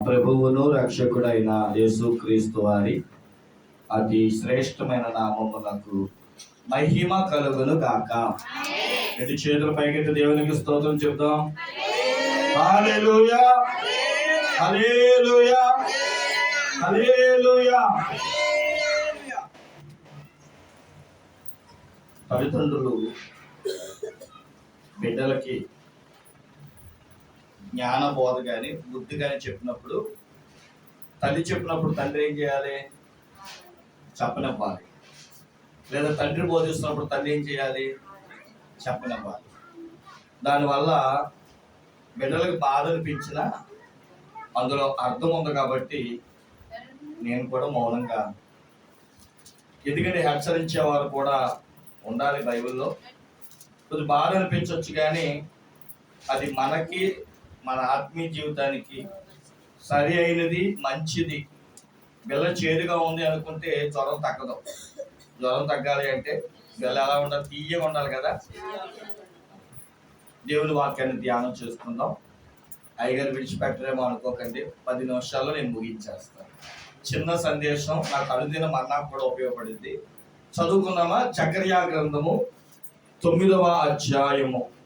ప్రభువును రక్షకుడైన యేసుక్రీస్తు వారి అతి శ్రేష్టమైన నామమునకు మహిమ కలుగును కాక ఇది చేతుల పైకెత్తి దేవునికి స్తోత్రం చెప్దాం. తల్లిదండ్రులు బిడ్డలకి జ్ఞాన బోధ కానీ బుద్ధి కానీ చెప్పినప్పుడు తల్లి చెప్పినప్పుడు తండ్రి ఏం చేయాలి? చెప్పనివ్వాలి. లేదా తండ్రి బోధిస్తున్నప్పుడు తల్లి ఏం చేయాలి? చెప్పనివ్వాలి. దానివల్ల బిడ్డలకు బాధ అనిపించిన అందులో అర్థం ఉంది కాబట్టి నేను కూడా మౌనంగా ఎందుకంటే హెచ్చరించేవారు కూడా ఉండాలి బైబిల్లో. కొద్ది బాధ అనిపించవచ్చు కానీ అది మనకి మన ఆత్మీయ జీవితానికి సరి అయినది మంచిది బిల్ల చేదుగా ఉంది అనుకుంటే జ్వరం తగ్గదు. జ్వరం తగ్గాలి అంటే బిల్ల ఎలా ఉండాలి తీయగా ఉండాలి కదా. దేవుని వాక్యాన్ని ధ్యానం చేసుకుందాం. ఐగర్ విడిచిపెట్టరేమో అనుకోకండి. పది నిమిషాల్లో నేను ముగించేస్తాను. చిన్న సందేశం నాకు అనుదిన మన్నా కూడా ఉపయోగపడింది. చదువుకున్నామా చకర్యా గ్రంథము తొమ్మిదవ అధ్యాయము.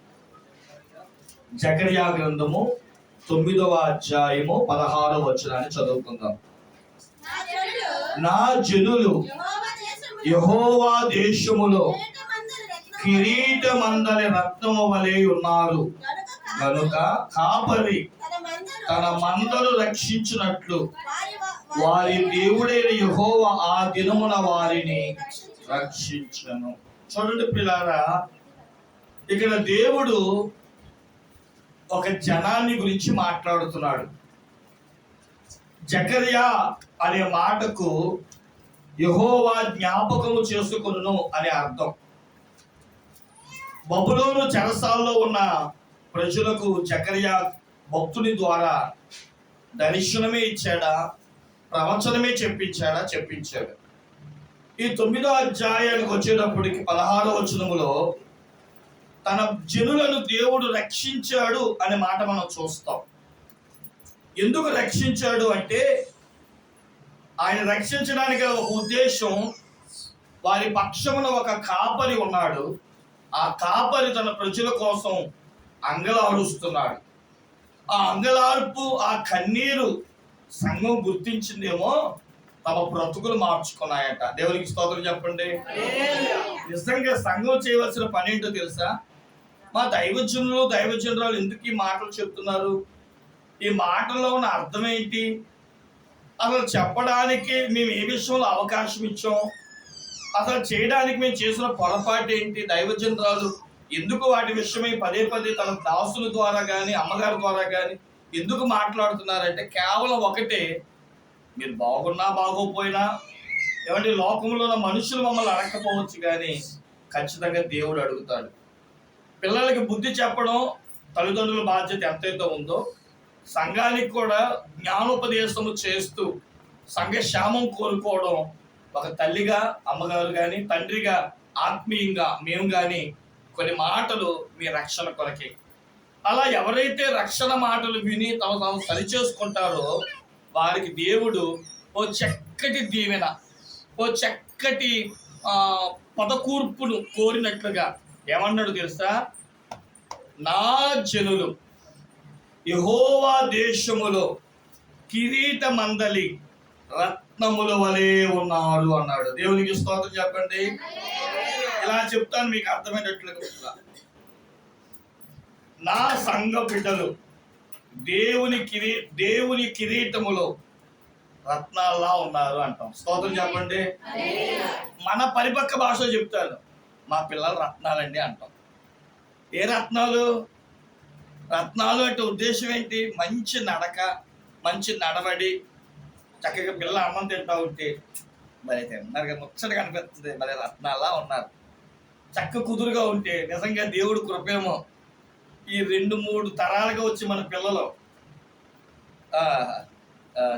జకర్యా గ్రంథము తొమ్మిదవ అధ్యాయము పదహారవ వచనాన్ని చదువుకుందాం. నా జనులు యహోవా దేశములో కిరీట మందలి రత్నము వలె ఉన్నారు. కనుక కాపరి తన మందలు రక్షించినట్లు వారి దేవుడైన యహోవా ఆ దినమున వారిని రక్షించను. చూడండి పిల్లారా ఇక్కడ దేవుడు ఒక జనాన్ని గురించి మాట్లాడుతున్నాడు. జకర్యా అనే మాటకు యహోవా జ్ఞాపకము చేసుకును అనే అర్థం. బబులోను చెరసాల్లో ఉన్న ప్రజలకు జకర్యా భక్తుని ద్వారా దర్శనమే ఇచ్చాడా? ప్రవచనమే చెప్పించాడా? చెప్పించాడు. ఈ తొమ్మిదో అధ్యాయానికి వచ్చేటప్పటికి పదహారో వచనములో తన జనులను దేవుడు రక్షించాడు అనే మాట మనం చూస్తాం. ఎందుకు రక్షించాడు అంటే ఆయన రక్షించడానికి ఒక ఉద్దేశం వారి పక్షమున ఒక కాపరి ఉన్నాడు. ఆ కాపరి తన ప్రజల కోసం అంగలారుస్తున్నాడు ఆ అంగలార్పు ఆ కన్నీరు సంఘం గుర్తించిందేమో తమ బ్రతుకులు మార్చుకున్నాయట. దేవునికి స్తోత్రం చెప్పండి. నిజంగా సంఘం చేయవలసిన పని ఏంటో తెలుసా? మా దైవజనులు దైవజనురాలు ఎందుకు ఈ మాటలు చెప్తున్నారు? ఈ మాటల్లో ఉన్న అర్థం ఏంటి? అసలు చెప్పడానికి మేము ఏ విషయంలో అవకాశం ఇచ్చాం? అసలు చేయడానికి మేము చేసిన పొరపాటు ఏంటి? దైవజనురాలు ఎందుకు వాటి విషయమై పదే పదే తన దాసుల ద్వారా కానీ అమ్మగారి ద్వారా కానీ ఎందుకు మాట్లాడుతున్నారంటే కేవలం ఒకటే మీరు బాగున్నా బాగోపోయినా ఏమంటే లోకంలో ఉన్న మనుషులు మమ్మల్ని అడగకపోవచ్చు కానీ ఖచ్చితంగా దేవుడు అడుగుతాడు. పిల్లలకి బుద్ధి చెప్పడం తల్లిదండ్రుల బాధ్యత ఎంతైతే ఉందో సంఘానికి కూడా జ్ఞానోపదేశము చేస్తూ సంఘక్షేమం కోరుకోవడం ఒక తల్లిగా అమ్మగారు కానీ తండ్రిగా ఆత్మీయంగా మేము కానీ కొన్ని మాటలు మీ రక్షణ కొరకే. అలా ఎవరైతే రక్షణ మాటలు విని తమ తాము సరిచేసుకుంటారో వారికి దేవుడు ఓ చక్కటి దీవెన ఓ చక్కటి పదకూర్పును కోరినట్లుగా ఏమన్నాడు తెలుసా? నా జనులు యహోవా దేశములో కిరీట మందలి రత్నముల వలె ఉన్నారు అన్నాడు. దేవునికి స్తోత్రం చెప్పండి. ఇలా చెప్తాను మీకు అర్థమైనట్లుగా. నా సంఘ బిడ్డలు దేవుని కిరీ దేవుని కిరీటములో రత్నాల్లా ఉన్నారు అంటాం. స్తోత్రం చెప్పండి. మన పరిపక్వ భాషలో చెప్తాను. మా పిల్లలు రత్నాలండి అంటాం. ఏ రత్నాలు? రత్నాలు అంటే ఉద్దేశం ఏంటి? మంచి నడక మంచి నడవడి చక్కగా పిల్ల అన్నం తింటా ఉంటే మరి తిన్నారు కదా ముచ్చట కనిపిస్తుంది మరి రత్నాలా ఉన్నారు. చక్క కుదురుగా ఉంటే నిజంగా దేవుడు కృపేమో. ఈ రెండు మూడు తరాలుగా వచ్చి మన పిల్లలు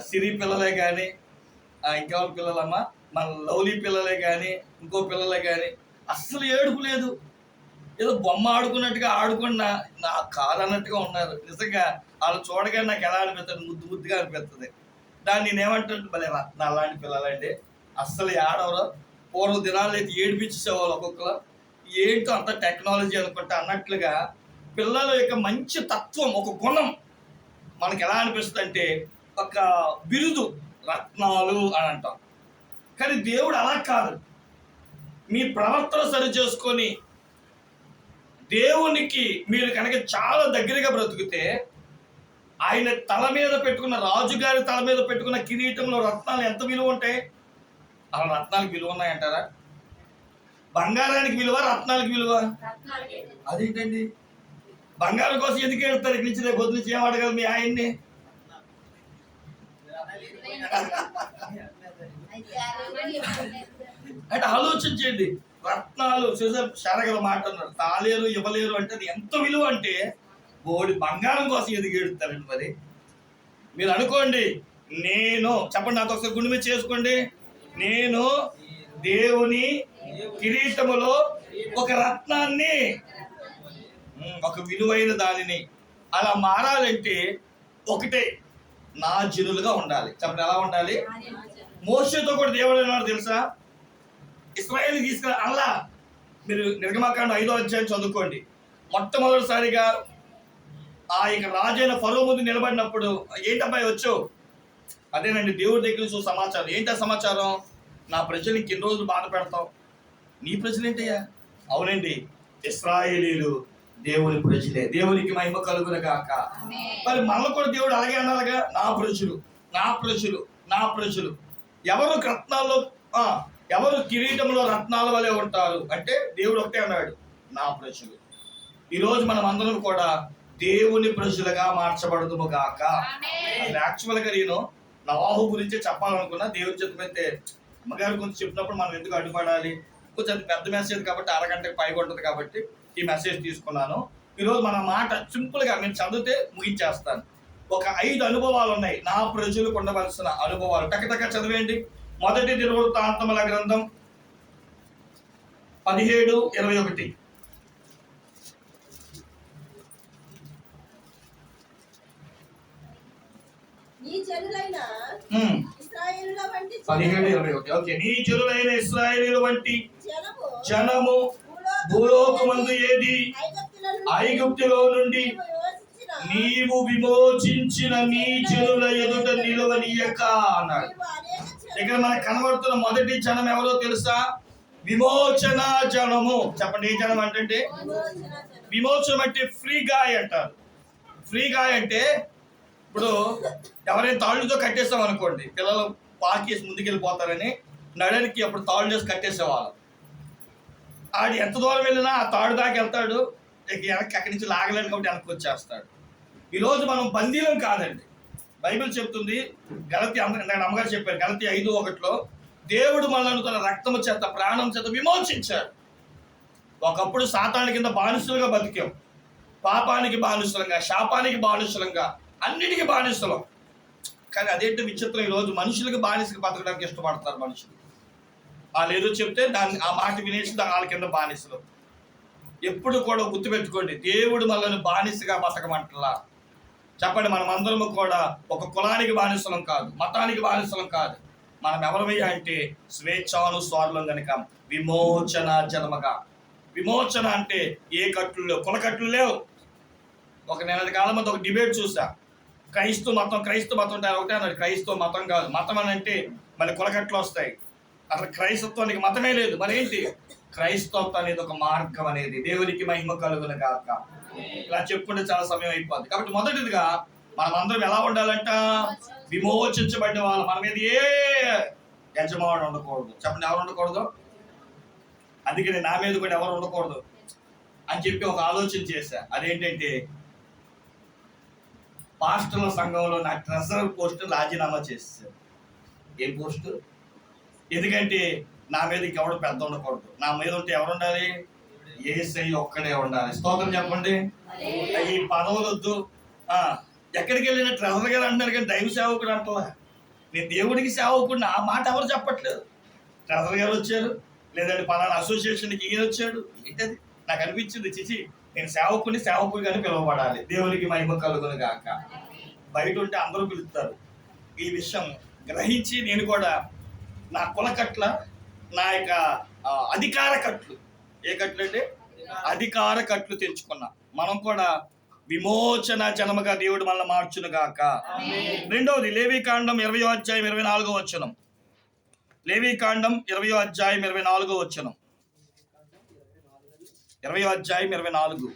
సిరి పిల్లలే కానీ ఇంకెవరి పిల్లలమ్మా? మన లవ్లీ పిల్లలే కానీ ఇంకో పిల్లలే కానీ అస్సలు ఏడుపు లేదు. ఏదో బొమ్మ ఆడుకున్నట్టుగా ఆడుకున్న నా కారు అన్నట్టుగా ఉన్నారు. నిజంగా వాళ్ళు చూడగానే నాకు ఎలా అనిపిస్తుంది? ముద్దు ముద్దుగా అనిపిస్తుంది. దాన్ని నేనేమంటాను భలే రత్న అలాంటి పిల్లలండి. అస్సలు ఏడవరు. పూర్వ దినాలు అయితే ఏడిపించేసేవాళ్ళు ఒక్కొక్కరు. ఏంటో అంత టెక్నాలజీ అనుకుంటా అన్నట్లుగా పిల్లల యొక్క మంచి తత్వం ఒక గుణం మనకు ఎలా అనిపిస్తుంది అంటే ఒక బిరుదు రత్నాలు అని అంటాం. కానీ దేవుడు అలా కాదు. మీ ప్రవర్తన సరి చేసుకొని దేవునికి మీరు కనుక చాలా దగ్గరగా బ్రతికితే ఆయన తల మీద పెట్టుకున్న రాజుగారి తల మీద పెట్టుకున్న కిరీటంలో రత్నాలు ఎంత విలువ ఉంటాయి? అలా రత్నాలకు విలువ ఉన్నాయంటారా? బంగారానికి విలువ రత్నాలకు విలువ? అదేంటండి? బంగారం కోసం ఎందుకు వెళ్తారు ఇక్కడి నుంచి రేపు పొద్దు నుంచి ఏం అడగదు మీ ఆయన్ని? అంటే ఆలోచించండి రత్నాలు చూసారు శరగల మాట అన్నారు తాలేరు ఇవ్వలేరు అంటే అది ఎంత విలువ అంటే బోడి బంగారం కోసం ఎందుకు ఏడుతారండి మరి? మీరు అనుకోండి నేను చెప్పండి నాతో ఒకసారి గుండె మీద చేసుకోండి. నేను దేవుని కిరీటములో ఒక రత్నాన్ని ఒక విలువైన దానిని అలా మారాలంటే ఒకటే నా జనులుగా ఉండాలి. చెప్పండి ఎలా ఉండాలి? మోసతో కూడా దేవుడు అన్నాడు తెలుసా? ఇస్రాయేల్ తీసుకురా అల్లా. మీరు నిర్గమాకాండ ఐదో అధ్యాయం చదువుకోండి. మొట్టమొదటిసారిగా ఆ ఇక రాజైన ఫరో ముందు నిలబడినప్పుడు ఏంటబ్బాయి వచ్చు? అదేనండి దేవుడి దగ్గర నుంచి సమాచారం. ఏంటి సమాచారం? నా ప్రజలకి ఎన్ని రోజులు బాధ పెడతావు. నీ ప్రజలు ఏంటయ్యా? అవునండి ఇస్రాయేలీలు దేవుని ప్రజలే. దేవునికి మహిమ కలుగున గాక. మరి మనల్ని కూడా దేవుడు అలాగే అనాలిగా నా ప్రజలు నా ప్రజలు నా ప్రజలు. ఎవరు రత్నాల్లో ఎవరు కిరీటంలో రత్నాల వలె ఉంటారు అంటే దేవుడు ఒకటే అన్నాడు నా ప్రజలు. ఈరోజు మనం అందరం కూడా దేవుని ప్రజలుగా మార్చబడదుము గాక. అసలు యాక్చువల్గా నేను నవాహు గురించి చెప్పాలనుకున్నా దేవుని చిత్తమైతే అమ్మగారు కొంచెం చెప్పినప్పుడు మనం ఎందుకు అడ్డుపడాలి? కొంచెం పెద్ద మెసేజ్ కాబట్టి అరగంటకి పైగా ఉంటుంది కాబట్టి ఈ మెసేజ్ తీసుకున్నాను. ఈరోజు మన మాట సింపుల్గా నేను చదివితే ముగించేస్తాను. ఒక ఐదు అనుభవాలు ఉన్నాయి. నా ప్రజలకు ఉండవలసిన అనుభవాలు. టకటక చదివేయండి. మొదటి దినవృత్తాంతముల గ్రంథం పదిహేడు ఇరవై ఒకటి. పదిహేడు ఇరవై ఒకటి. ఓకే. నీ చెరులైన ఇస్రాయేలీల వంటి జనము భూలోకమందు ఏది? ఐగుప్తుల నుండి నీవు విమోచించిన నీ చెరుల ఎదుట నిలవనీయక అన్నాడు. ఇక్కడ మనకు కనబడుతున్న మొదటి జనం ఎవరో తెలుసా? విమోచన జనము. చెప్పండి ఏ జనం అంటే విమోచనం అంటే ఫ్రీ గాయ్ అంటారు. ఫ్రీ గాయ్ అంటే ఇప్పుడు ఎవరైనా తాళ్ళుతో కట్టేస్తాం అనుకోండి పిల్లలు పాకేసి ముందుకెళ్ళిపోతారని నడనికి అప్పుడు తాళ్ళు చేసి కట్టేసేవాళ్ళు. ఆడు ఎంత దూరం వెళ్ళినా ఆ తాడు దాకా వెళ్తాడు ఇక వెనక్కి అక్కడి నుంచి లాగలేడు కాబట్టి వెనక్కి వచ్చేస్తాడు. ఈరోజు మనం బందీలం కాదండి. బైబిల్ చెప్తుంది గలతి ఇందాక అమ్మగారు చెప్పారు గలతి ఐదు ఒకటిలో దేవుడు మనల్ని తన రక్తము చేత ప్రాణం చేత విమోచించాడు ఒకప్పుడు సాతాని కింద బానిసలుగా బతికాం. పాపానికి బానిసలంగా శాపానికి బానిసలంగా అన్నిటికీ బానిసలం. కానీ అదేంటి విచిత్రం ఈరోజు మనుషులకు బానిసకి బతకడానికి ఇష్టపడతారు మనుషులు. వాళ్ళు ఏదో చెప్తే దాన్ని ఆ మాట వినేసి దాని వాళ్ళ కింద బానిసలు. ఎప్పుడు కూడా గుర్తుపెట్టుకోండి దేవుడు మనల్ని బానిసగా బతకమంటలా. చెప్పండి మనం అందరము కూడా ఒక కులానికి బానిసలం కాదు మతానికి బానిసలం కాదు. మనం ఎవరమయ్యా అంటే స్వేచ్ఛానుస్వారులం కనుక విమోచన జన్మగా. విమోచన అంటే ఏ కట్లు లేవు కుల కట్లు లేవు. ఒక నెల కాలం ఒక డిబేట్ చూసా. క్రైస్తవ మతం క్రైస్తవ మతం అంటే ఒకటే అన్నాడు క్రైస్తవ మతం కాదు. మతం అని అంటే మళ్ళీ కులకట్లు వస్తాయి. అసలు క్రైస్తత్వానికి మతమే లేదు. మరి ఏంటి క్రైస్తవత్వం అనేది ఒక మార్గం అనేది. దేవునికి మహిమ కలుగును కాక ఇలా చెప్పుకుంటే చాలా సమయం అయిపోద్ది. కాబట్టి మొదటిదిగా మనం అందరం ఎలా ఉండాలంట? విమోచించబడిన వాళ్ళు మన మీద ఏ యజమానుడు ఉండకూడదు. చెప్పండి ఎవరు ఉండకూడదు? అందుకని నా మీద కూడా ఎవరు ఉండకూడదు అని చెప్పి ఒక ఆలోచన చేశా. అదేంటంటే పాస్టర్ల సంఘంలో నా ట్రెజరర్ పోస్ట్ రాజీనామా చేశాను ఏం పోస్ట్? ఎందుకంటే నా మీద ఇంకెవడు పెద్ద ఉండకూడదు. నా మీద ఉంటే ఎవరు ఉండాలి? ఏసై ఒక్కడే ఉండాలి. స్తోత్రం చెప్పండి? ఈ పదవులు వద్దు ఎక్కడికి వెళ్ళిన ట్రెజర్ గారు అంటారు కానీ దైవ సేవకుడు అంటలా. నేను దేవుడికి సేవకుడిని ఆ మాట ఎవరు చెప్పట్లేదు. ట్రెజర్ గారు వచ్చారు. లేదంటే పలానా అసోసియేషన్కి ఈయన వచ్చాడు. ఏంటది? నాకు అనిపించింది చిచి నేను సేవకుని సేవకుడిగానే పిలువబడాలి. దేవునికి మహిమ కలుగును గాక. బయట ఉంటే అందరూ పిలుస్తారు. ఈ విషయం గ్రహించి నేను కూడా నా కులకట్ల నా యొక్క అధికార కట్లు ఏ కట్లు అంటే అధికార కట్లు తెంచుకున్నా. మనం కూడా విమోచన జనముగా దేవుడు మనల్ని మార్చును గాక. రెండవది లేవి కాండం ఇరవై అధ్యాయం ఇరవై నాలుగో వచనం. లేవి కాండం ఇరవై అధ్యాయం ఇరవై నాలుగో వచనం. ఇరవై అధ్యాయం ఇరవై నాలుగు.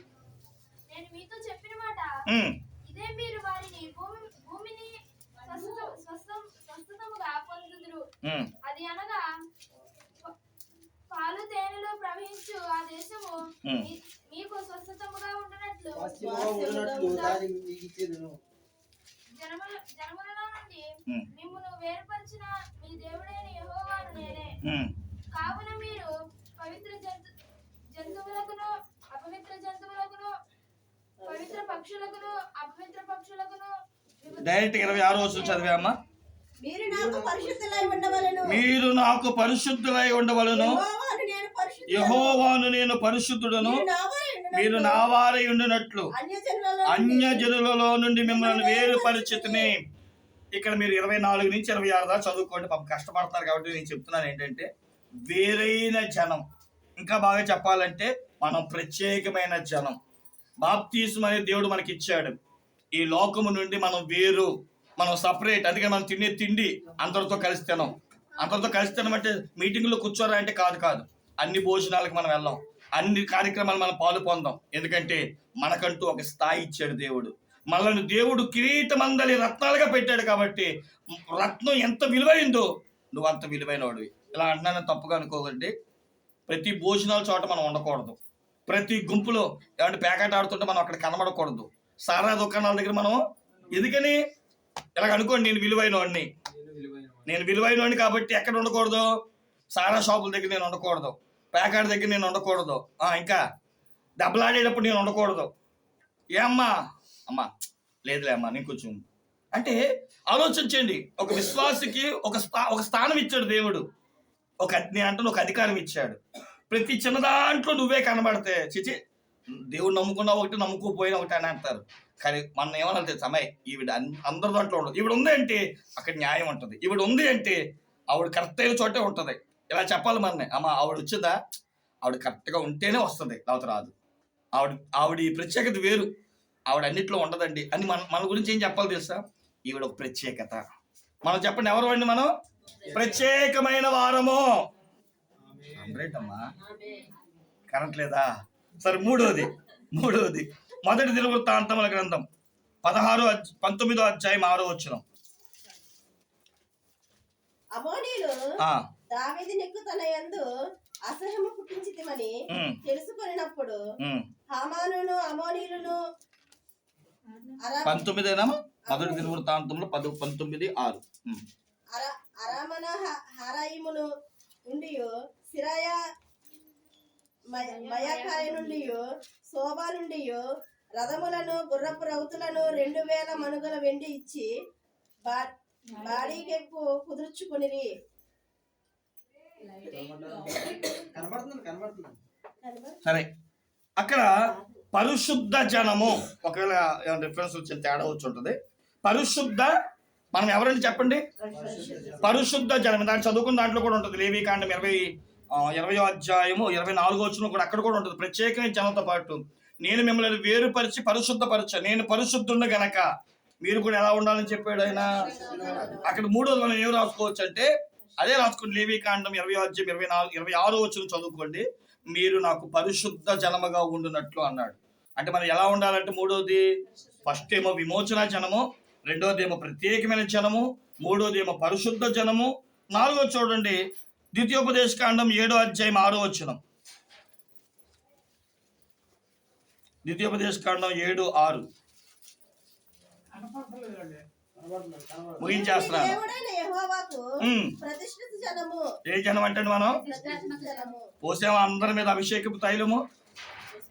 అది అనగా పాలు తేనెలు ప్రవహించు ఆ దేశము మీకు స్వస్థతముగా ఉండునట్లు. జనములలో నుండి ఉమ్. మిమ్మును వేరుపరిచిన మీ దేవుడైన యెహోవాను నేనే. కావున మీరు పవిత్ర జంతు జంతువులకును అపవిత్ర జంతువులకును పవిత్ర పక్షులకును అపవిత్ర పక్షులకును డైరెక్ట్ ఇరవై ఆరో వచనం చదివామా మీరు నాకు పరిశుద్ధులై ఉండవలెను. మీరు నాకు పరిశుద్ధులై ఉండవలను. యెహోవాను నేను పరిశుద్ధుడను. మీరు నా వారై ఉండునట్లు. అన్యజనులలో అన్య జనులలో నుండి మిమ్మల్ని వేరు పరిచితిని ఇక్కడ మీరు ఇరవై నాలుగు నుంచి ఇరవై ఆరు దాకా చదువుకోండి. పాపం కష్టపడతారు కాబట్టి నేను చెప్తున్నాను ఏంటంటే వేరైన జనం. ఇంకా బాగా చెప్పాలంటే మనం ప్రత్యేకమైన జనం. బాప్తీసం అనే దేవుడు మనకి ఇచ్చాడు ఈ లోకము నుండి మనం వేరు మనం సపరేట్. అందుకని మనం తినే తిండి అందరితో కలిసి తినం. అందరితో కలిసి తినమంటే మీటింగ్లో కూర్చోరా అంటే కాదు కాదు. అన్ని భోజనాలకు మనం వెళ్ళాం. అన్ని కార్యక్రమాలు మనం పాలు పొందాం. ఎందుకంటే మనకంటూ ఒక స్థాయి ఇచ్చాడు దేవుడు. మనల్ని దేవుడు కిరీటమందలి రత్నాలుగా పెట్టాడు కాబట్టి రత్నం ఎంత విలువైందో నువ్వు అంత విలువైనవాడివి. ఇలా అంటున్నాను తప్పుగా అనుకోకండి. ప్రతి భోజనాల చోట మనం ఉండకూడదు. ప్రతి గుంపులో ఏమంటే ప్యాకెట్ ఆడుతుంటే మనం అక్కడ కనబడకూడదు. సారా దుకాణాల దగ్గర మనం ఎందుకని? ఇలాగ అనుకోండి నేను విలువైన వాడిని నేను విలువైన వాడిని కాబట్టి ఎక్కడ ఉండకూడదు? సారా షాపుల దగ్గర నేను ఉండకూడదు. పేకాడ దగ్గర నేను ఉండకూడదు. ఆ, ఇంకా దెబ్బలాడేటప్పుడు నేను ఉండకూడదు. ఏ అమ్మా అమ్మా లేదులే అమ్మా నేను కొంచెం అంటే ఆలోచించండి. ఒక విశ్వాసికి ఒక స్థా ఒక స్థానం ఇచ్చాడు దేవుడు. ఒక నేను అంటే ఒక అధికారం ఇచ్చాడు. ప్రతి చిన్న దాంట్లో నువ్వే కనబడితే చిచి దేవుడు నమ్ముకున్నా ఒకటి నమ్ముకోపోయినా ఒకటి అని అంటారు. కానీ మనం ఏమన్నా సమయ ఈవిడ అందరి దాంట్లో ఉండదు. ఈవిడ ఉంది అంటే అక్కడ న్యాయం ఉంటుంది. ఈవిడ ఉంది అంటే ఆవిడ కరెక్ట్ అయిన చోటే ఉంటుంది. ఇలా చెప్పాలి మన అమ్మ ఆవిడ వచ్చిందా? ఆవిడ కరెక్ట్గా ఉంటేనే వస్తుంది లేకపోతే రాదు. ఆవిడ ఆవిడ ఈ ప్రత్యేకత వేరు. ఆవిడ అన్నిట్లో ఉండదండి. అని మన మన గురించి ఏం చెప్పాలి తెలుసా? ఈవిడ ఒక ప్రత్యేకత. మనం చెప్పండి ఎవరు అండి మనం? ప్రత్యేకమైన వారము. అమ్మా. కరెంట్ లేదా? సరే మూడోది మూడోది. మొదటి దినవృత్తాంతముల గ్రంథం పదహారు పంతొమ్మిదో అధ్యాయం ఆరో వచ్చిన దావీది నెక్కు తన యందు అసహ్యము పుట్టించితిమని తెలుసుకొనినప్పుడు హామానును అమోనీయులను పంతొమ్మిదేనా మొదటి దినవృత్తాంతంలో పది పంతొమ్మిది ఆరు. అరామన హ- హరాయిమును నుండి సిరాయ మయాకాయ నుండి శోభా నుండి రథములను గుర్రపు రౌతులను రెండు వేల మనుగల వెండి ఇచ్చి బా బాడీకెక్కు కనబడుతుంది సరే. అక్కడ పరిశుద్ధ జనము ఒకవేళ రిఫరెన్స్ వచ్చే తేడా వచ్చి ఉంటుంది. పరిశుద్ధ మనం ఎవరండి చెప్పండి? పరిశుద్ధ జనం దాన్ని చదువుకున్న దాంట్లో కూడా ఉంటుంది. లేవి కాండం ఇరవై ఆ, ఇరవయో అధ్యాయము ఇరవై నాలుగో వచ్చిన కూడా అక్కడ కూడా ఉంటుంది. ప్రత్యేకమైన జనంతో పాటు నేను మిమ్మల్ని వేరుపరిచి పరిశుద్ధపరచ నేను పరిశుద్ధుండ గనక మీరు కూడా ఎలా ఉండాలని చెప్పాడు ఆయన? అక్కడ మూడోది మనం ఏం రాసుకోవచ్చు అంటే అదే రాసుకోండి. లేవి కాండం ఇరవై అధ్యాయం ఇరవై నాలుగు ఇరవై ఆరో వచ్చిన చదువుకోండి. మీరు నాకు పరిశుద్ధ జనముగా ఉండునట్లు అన్నాడు. అంటే మనం ఎలా ఉండాలంటే మూడోది ఫస్ట్ ఏమో విమోచన జనము రెండోది ఏమో ప్రత్యేకమైన జనము మూడోది ఏమో పరిశుద్ధ జనము నాలుగో చూడండి ద్వితీయోపదేశ కాండం ఏడో అధ్యాయం ఆరో వచ్చిన ద్వితీయోపదేశ కాండం ఏడు ఆరు. ముగించేస్తున్నాను ఏ జనం అంటే మనం? పోసాము అందరి మీద అభిషేకపు తైలము.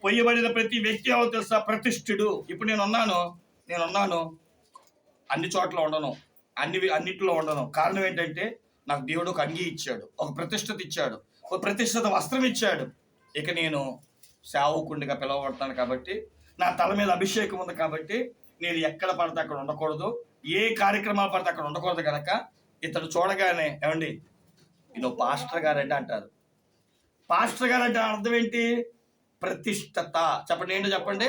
పొయ్యబడిన ప్రతి వ్యక్తి ఎవరు తెలుసా? ప్రతిష్ఠుడు ఇప్పుడు నేను ఉన్నాను నేను ఉన్నాను. అన్ని చోట్ల ఉండను. అన్ని అన్నిట్లో ఉండను. కారణం ఏంటంటే నాకు దేవుడు ఒక అంగీ ఇచ్చాడు. ఒక ప్రతిష్ఠత ఇచ్చాడు. ఒక ప్రతిష్ఠత వస్త్రం ఇచ్చాడు. ఇక నేను సేవకుండిగా పిలువబడతాను కాబట్టి నా తల మీద అభిషేకం ఉంది కాబట్టి నేను ఎక్కడ పడితే అక్కడ ఉండకూడదు. ఏ కార్యక్రమాలు పడితే అక్కడ ఉండకూడదు కనుక ఇతడు చూడగానే ఏమండి ఈయన పాస్టర్ గారంటే అంటారు. పాస్టర్ గారు అంటే అర్థం ఏంటి? ప్రతిష్టత. చెప్పండి ఏంటో చెప్పండి?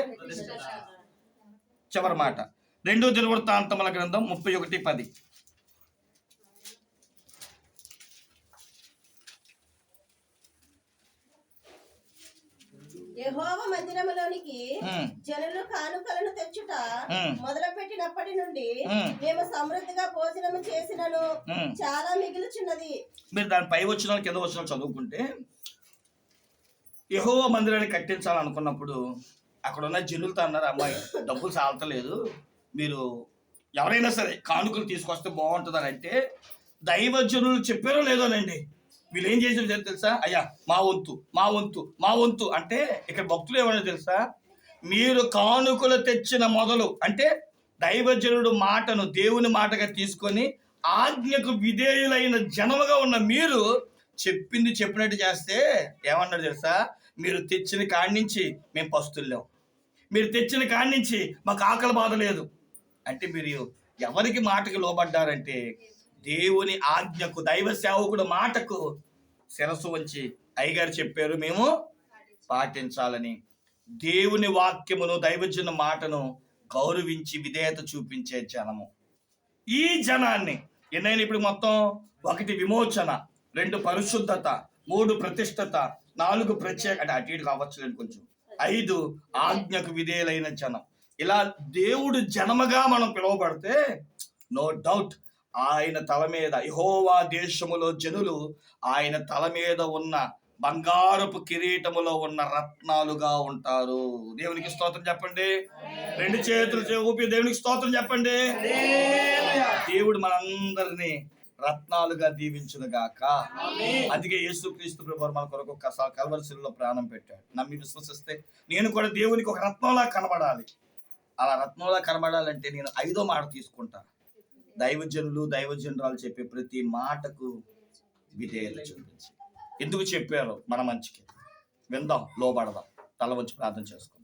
చివరి మాట. రెండో దినవృత్తాంతముల గ్రంథం ముప్పై ఒకటి పది. యెహోవా మందిరములోనికి జనులు కానుకలను తెచ్చుట. మొదలు పెట్టినప్పటి నుండి. మేము సమృద్ధిగా భోజనము చేసినను. చాలా మిగులుచున్నది మీరు దాని పై వచ్చిన కింద వచ్చిన చదువుకుంటే యహోవ మందిరాన్ని కట్టించాలనుకున్నప్పుడు అక్కడ ఉన్న జనులతో అన్నారు అమ్మాయి డబ్బులు సాలతలేదు మీరు ఎవరైనా సరే కానుకలు తీసుకొస్తే బాగుంటుందని అంటే దైవజనులు చెప్పారో లేదోనండి వీళ్ళు ఏం చేసారు తెలుసా? అయ్యా మా వంతు మా వంతు మా వంతు. అంటే ఇక్కడ భక్తులు ఏమన్నా తెలుసా? మీరు కానుకలు తెచ్చిన మొదలు అంటే దైవజనుడు మాటను దేవుని మాటగా తీసుకొని ఆజ్ఞకు విధేయులైన జనముగా ఉన్న మీరు చెప్పింది చెప్పినట్టు చేస్తే ఏమన్నారు తెలుసా? మీరు తెచ్చిన కాడి నుంచి మేము పస్తుల్లాం మీరు తెచ్చిన కాడి నుంచి మాకు ఆకలి బాధ లేదు. అంటే మీరు ఎవరికి మాటకి లోబడ్డారంటే దేవుని ఆజ్ఞకు దైవ సేవకుడు మాటకు శిరస్సు వంచి అయ్యగారు చెప్పారు మేము పాటించాలని. దేవుని వాక్యమును దైవజన మాటను గౌరవించి విధేయత చూపించే జనము. ఈ జనాన్ని ఎన్నైనా ఇప్పుడు మొత్తం ఒకటి విమోచన రెండు పరిశుద్ధత మూడు ప్రతిష్టత నాలుగు ప్రత్యేక అంటే అటు ఇటు కావచ్చు కొంచెం. ఐదు ఆజ్ఞకు విధేయులైన జనం. ఇలా దేవుడు జనముగా మనం పిలువబడితే నో డౌట్ ఆయన తల మీద యహోవా దేశములో జనులు ఆయన తల మీద ఉన్న బంగారపు కిరీటములో ఉన్న రత్నాలుగా ఉంటారు. దేవునికి స్తోత్రం చెప్పండి. రెండు చేతులు ఊపి దేవునికి స్తోత్రం చెప్పండి. దేవుడు మనందరినీ రత్నాలుగా దీవించును గాక. అందుకే యేసుక్రీస్తు ప్రభు మన కొరకు ఒకసారి కలవరిశిలో ప్రాణం పెట్టాడు. నమ్మి విశ్వసిస్తే నేను కూడా దేవునికి ఒక రత్నంలా కనబడాలి. అలా రత్నంలా కనబడాలంటే నేను ఐదో మాట తీసుకుంటాను దైవజనులు దైవజనురాలు చెప్పే ప్రతి మాటకు విధేయత చూపించి. ఎందుకు చెప్పారో మన మంచికి విందాం లోబడదాం తల వచ్చి ప్రార్థన చేసుకో.